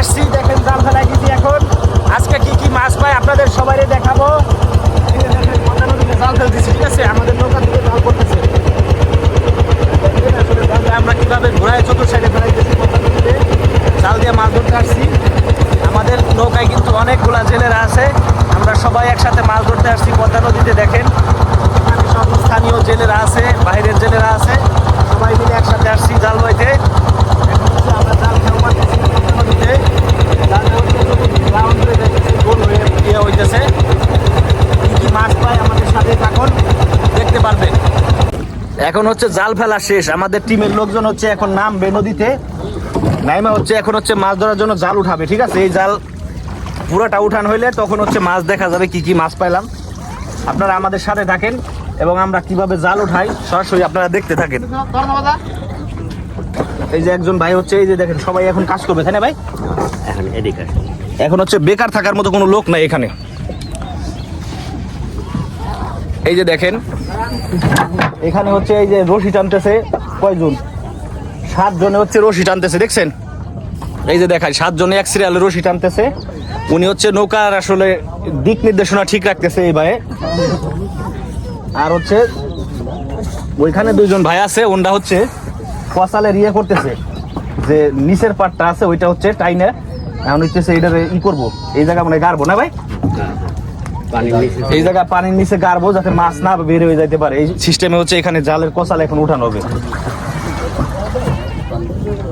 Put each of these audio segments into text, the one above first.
আসছি দেখেন জাল ফেলা গেছি এখন আজকে কি কি মাছ পাই আপনাদের সবাই দেখাবো এই যে দেখেন, পদ্মা নদীতে জাল ফেলতেছি ঠিক আছে আমাদের নৌকা থেকে জাল করতেছে দেখেন আসলে জালটা আমরা কীভাবে ঘোরায় চতুর সাইডে ফেলাইতেছি পদ্মা নদীতে জাল দিয়ে মাছ ধরতে আসছি আমাদের নৌকায় কিন্তু অনেকগুলা জেলেরা আছে আমরা সবাই একসাথে মাছ ধরতে আসছি পদ্মা নদীতে দেখেন এখানে সব স্থানীয় জেলেরা আছে বাইরের জেলেরা আছে সবাই মিলে একসাথে আসছি জাল বাইতে এখন হচ্ছে আমরা জাল খেলা মারতেছি পদ্মা নদীতে জাল ধরতে যদি round হয়ে যাইতেছে, গোল হয়ে ইয়ে হইতেছে কি কি মাছ পায় আমাদের সাথে থাকুন দেখতে পারবেন এখন হচ্ছে জাল ফেলা শেষ। আমাদের টিমের লোকজন হচ্ছে এখন নামবে নদীতে। নাইমা হচ্ছে এখন হচ্ছে মাছ ধরার জন্য জাল উঠাবে ঠিক আছে? এই জাল পুরাটা উঠান হইলে তখন হচ্ছে মাছ দেখা যাবে কি কি মাছ পাইলাম। আপনারা আমাদের সাথে থাকেন এবং আমরা কীভাবে জাল উঠাই সরাসরি আপনারা দেখতে থাকেন। এই যে একজন ভাই হচ্ছে এই যে দেখেন সবাই এখন কাজ করবে তাই না ভাই? এখন হচ্ছে বেকার থাকার মতো কোনো লোক নাই এখানে। এই যে দেখেন। এখানে হচ্ছে এই যে রশি টানতেছে কয়জন? সাত জনে হচ্ছে রশি টানতেছে, দেখছেন? এই যে দেখায় সাত জনে এক সিরিয়ালে রশি টানতেছে। উনি হচ্ছে নৌকার আসলে দিক নির্দেশনা ঠিক রাখতেছে এই ভাইয়ে আর হচ্ছে ওইখানে দুইজন ভাই আছে, ওনরা হচ্ছে ফসালের ইয়ে করতেছে। যে নিচের পাটটা আছে, ওইটা হচ্ছে টাইনে। এখন হচ্ছে এইটার ই করব। এই জায়গা মানে গাড়বো না ভাই? এই জায়গায় পানির নিচে গাড়বো যাতে মাছ না বের হয়ে যাইতে পারে। এই সিস্টেমে হচ্ছে এখানে জালের কষাল এখন উঠানো হবে।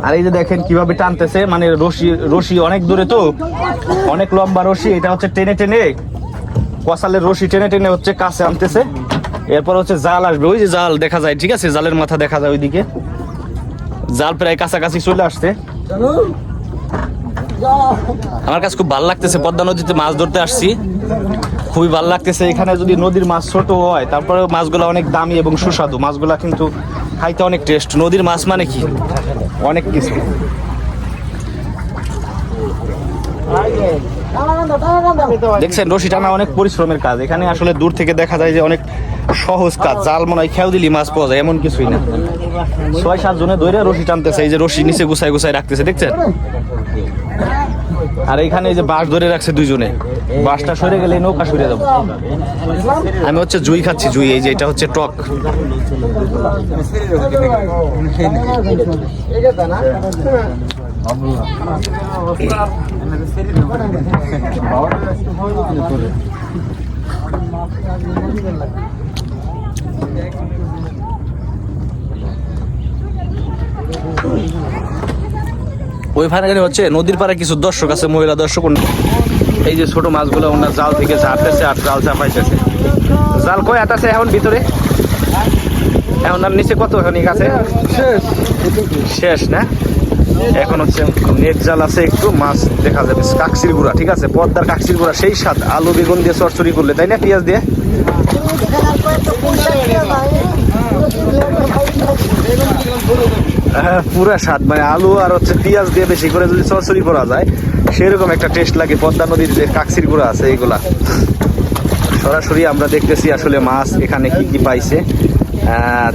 আর এই যে দেখেন কীভাবে টানতেছে মানে রশি রশি অনেক দূরে তো, অনেক লম্বা রশি, এটা হচ্ছে টেনে টেনে কষালের রশি টেনে টেনে হচ্ছে কাছে আনতেছে। এরপর হচ্ছে জাল আসবে, ওই যে জাল দেখা যায়, ঠিক আছে? জালের মাথা দেখা যায় ওইদিকে। জাল প্রায় কাছাকাছি চলে আসছে। আমার কাছে খুব ভালো লাগতেছে, পদ্মা নদীতে মাছ ধরতে আসছি। খুবই ভালো লাগতেছে। এখানে যদি নদীর মাছ ছোট হয় তারপরে মাছগুলো অনেক দামি এবং সুস্বাদু। মাছগুলা কিন্তু খাইতে অনেক টেস্ট নদীর মাছ মানে কি? অনেক কিছু। দেখছেন রশি টানা অনেক পরিশ্রমের কাজ। এখানে আসলে দূর থেকে দেখা যায় যে অনেক সহজ কাজ। জাল মনে হয় খেয়াল দিলি মাছ পাওয়া যায়, এমন কিছুই না। ছয়, সাত জনে ধরে রশি টানতেছে। এই যে রশি নিচে গুছাই গুছাই রাখতেছে, দেখছেন? আর এখানে যে বাঁশ ধরে রাখছে দুইজনে। বাঁশটা সরে গেলে নৌকা সরে যাব। আমি হচ্ছে জুই খাচ্ছি, জুই, এই যে এটা হচ্ছে টক। ওইখানে হচ্ছে নদীর পাড়ে কিছু দর্শক আছে, মহিলা দর্শক। এই যে ছোট মাছগুলো ওনার জাল থেকে ঝাড়তেছে আর জাল চাপাইতেছে। জাল কয় আটাছে এখন ভিতরে? এখন আর নিচে কত এখন আছে? শেষ না? এখন হচ্ছে নেট জাল আছে একটু, মাছ দেখা যাবে। কাকসির গুঁড়া, ঠিক আছে? পদ্মার কাকসির গুঁড়া, সেই স্বাদ। আলু, বেগুন দিয়ে চরচড়ি করলে, তাই না পেঁয়াজ দিয়ে? পুরো স্বাদ। মানে আলু আর হচ্ছে পেঁয়াজ দিয়ে বেশি করে যদি চরচড়ি করা যায় সেরকম একটা টেস্ট লাগে। পদ্মা নদীর যে কাকসির গুঁড়া আছে এইগুলা। সরাসরি আমরা দেখতেছি আসলে মাছ এখানে কি কি পাইছে।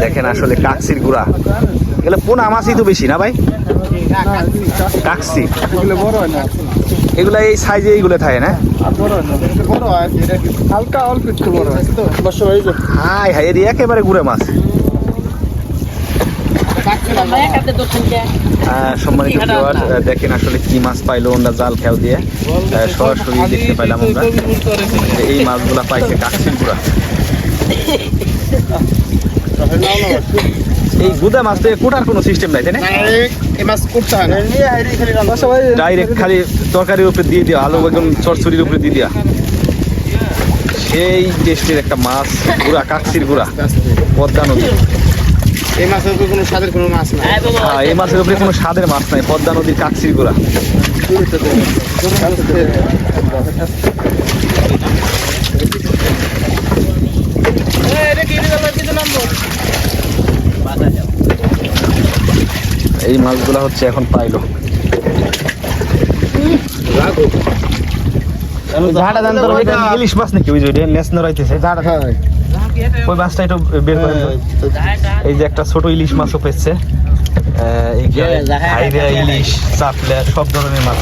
দেখেন আসলে কাকসির গুঁড়া। এগুলো পোনা মাছই তো বেশি না ভাই? কাকসি। এগুলা এই সাইজে এইগুলো থাকে না? হয় হয় হালকা অল্প একটু বড় হয় হয়ে হাই হাই এর একেবারে গুঁড়ে মাছ। সম্মানিত ভিউয়ার দেখেন আসলে কি মাছ পাইলো জাল খেয়াল দিয়ে। সরাসরি দেখতে পাইলাম আমরা। এই মাছগুলা পাইছে এই গুদা মাছ তো কোটার কোনো সিস্টেম নাই তাই না? এই মাছ করতে হয় না। ডাইরেক্ট খালি তরকারির উপরে দিয়ে দেওয়া আলু বেগুন চরচড়ির উপরে দিয়ে দেওয়া সেই টেস্টের একটা মাছ গুড়া কাকসির গুড়া পদ্মা নদী। এই মাছের উপর কোনো স্বাদের কোনো মাছ না হ্যাঁ, এই মাছের উপরে কোনো স্বাদের মাছ নাই পদ্মা নদীর কাকসির গুড়া এই মাছগুলা হচ্ছে এখন পাইলো। ঝাড়া দান ইলিশ মাছ নাকি? ওই যে নেস নড়াইতেছে। ঝাড়া হ্যাঁ। ওই মাছটা একটু বের করে এই যে একটা ছোট ইলিশ মাছও পেয়েছে। ইলিশ চাপলা সব ধরনের মাছ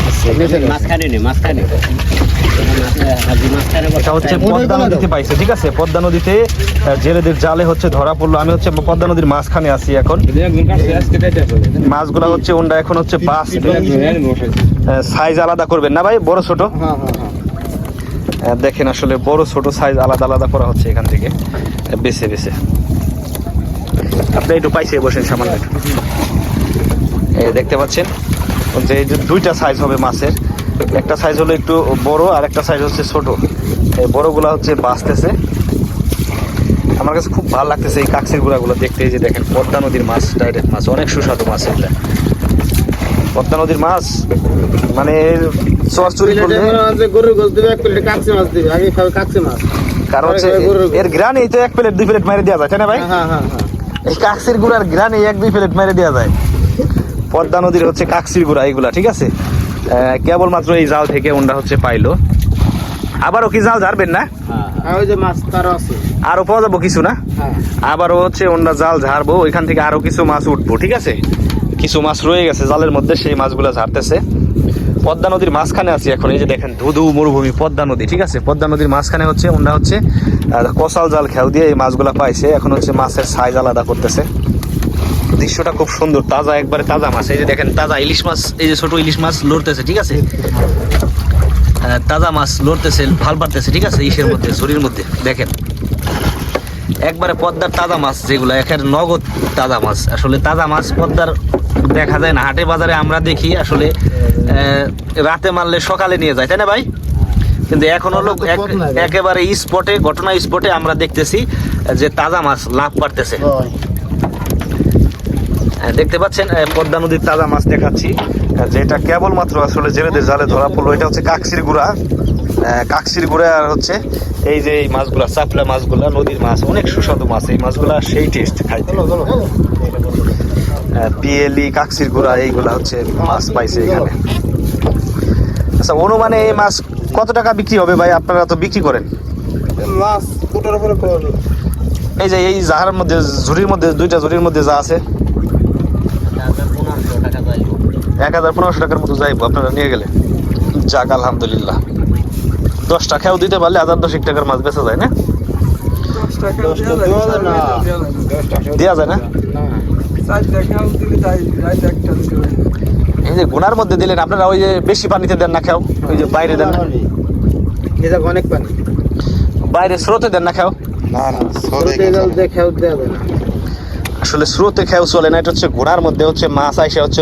এটা হচ্ছে পদ্মা নদীতে পাইছে ঠিক আছে? পদ্মা নদীতে জেলেদের জালে হচ্ছে ধরা পড়ল। আমি হচ্ছে পদ্মা নদীর মাঝখানে আছি এখন। মাছগুলা হচ্ছে ওনটা এখন হচ্ছে বাস সাইজ আলাদা করবেন না ভাই? বড় ছোট? হ্যাঁ হ্যাঁ হ্যাঁ। দেখেন আসলে বড় ছোট সাইজ আলাদা আলাদা করা হচ্ছে এখান থেকে। বেছে বেছে। আপনি একটু পাইছে বসেন সামান্য। দেখতে পাচ্ছেন যে এই যে দুইটা সাইজ হবে মাছের। একটা সাইজ হলো একটু বড় আর একটা সাইজ হচ্ছে ছোট। এই বড়গুলা হচ্ছে বাঁচতেছে। আমার কাছে খুব ভালো লাগতেছে এই কাকসির গুঁড়াগুলো দেখতে। যে দেখেন পদ্মা নদীর মাছ ডাইরেক্ট মাছ অনেক সুস্বাদু মাছ এগুলা। পদ্মা নদীর মাছ মানে চরচুরি করলে যে গরুর গোস দিবে এক প্লেট কাকসি মাছ দিবে আগে খাবে কাকসি মাছ। কারণ হচ্ছে। এর গ্রান তো এক প্লেট দুই প্লেট মেরে দেওয়া যায় তাই না ভাই? হ্যাঁ হ্যাঁ হ্যাঁ এই কাকসির গুড়ার গ্রান এক দুই প্লেট মেরে দেওয়া যায়। পদ্মা নদীর হচ্ছে কাকসির গুড়া এইগুলা ঠিক আছে? কেবলমাত্র এই জাল থেকে ওনটা হচ্ছে পাইলো। আবারও কি জাল ঝাড়বেন না? আর পাওয়া যাব কিছু না? আবারও হচ্ছে ওনটা জাল ঝাড়বো ওইখান থেকে আরও কিছু মাছ উঠবো ঠিক আছে? কিছু মাছ রয়ে গেছে, জালের মধ্যে সেই মাছগুলো ঝাড়তেছে। পদ্মা নদীর মাঝখানে আছি এখন, এই যে দেখেন, ধুধু মরুভূমি, পদ্মা নদী, ঠিক আছে? পদ্মা নদীর মাঝখানে হচ্ছে ওনটা হচ্ছে কসাল জাল খেউ দিয়ে এই মাছগুলা পাইছে। এখন হচ্ছে মাছের সাইজ আলাদা করতেছে। দৃশ্যটা খুব সুন্দর, তাজা, একবারে তাজা মাছ। এই যে দেখেন, তাজা ইলিশ মাছ, এই যে ছোট ইলিশ মাছ লড়তেছে, ঠিক আছে? তাজা মাছ লড়তেছে, ভালো পারতেছে, ঠিক আছে, ইসের মধ্যে, ঝুড়ির মধ্যে, দেখেন। একবারে পদ্মার তাজা মাছ যেগুলো, একের নগদ তাজা মাছ। আসলে তাজা মাছ পদ্মার দেখা যায় না হাটে বাজারে আমরা দেখি আসলে রাতে মারলে সকালে নিয়ে যায় তাই না ভাই? কিন্তু এখন হলো। একেবারে স্পটে ঘটনা স্পটে আমরা দেখতেছি যে তাজা মাছ লাভ পারতেছে দেখতে পাচ্ছেন পদ্মা নদীর তাজা মাছ দেখাচ্ছি। যেটা কেবলমাত্র আসলে জেলেদের জালে ধরা পড়ল এটা হচ্ছে কাকসির গুড়া। কাকসির গুড়া আর হচ্ছে এই যে এই মাছগুলা চাপলা মাছগুলা নদীর মাছ অনেক সুস্বাদু মাছ এই মাছগুলা সেই টেস্ট খাইতে। পিএলি কাকসির গুড়া এইগুলা হচ্ছে মাছ পাইছে এখানে। আচ্ছা অনুমানে এই মাছ কত টাকা বিক্রি হবে ভাই? আপনারা তো বিক্রি করেন। মাছ কোটার উপরে এই যে এই জাহার মধ্যে ঝুড়ির মধ্যে দুইটা ঝুড়ির মধ্যে যা আছে। এক হাজার পনেরোশো টাকার মতো যাইবো আপনারা নিয়ে গেলে। যাক আলহামদুলিল্লাহ। দশটা খেয়াও দিতে পারলে হাজার দশেক টাকার মাছ বেচা যায় না? দেওয়া যায় না। এই যে গুনার মধ্যে দিলেন আপনারা ওই যে বেশি পানিতে দেন না খাও ওই যে বাইরে দেন না। অনেক পানি। বাইরে স্রোতে দেন না খাও। না না আসলে স্রোতে খেয়াও চলে না এটা হচ্ছে ঘোড়ার মধ্যে হচ্ছে মাছ আইসা হচ্ছে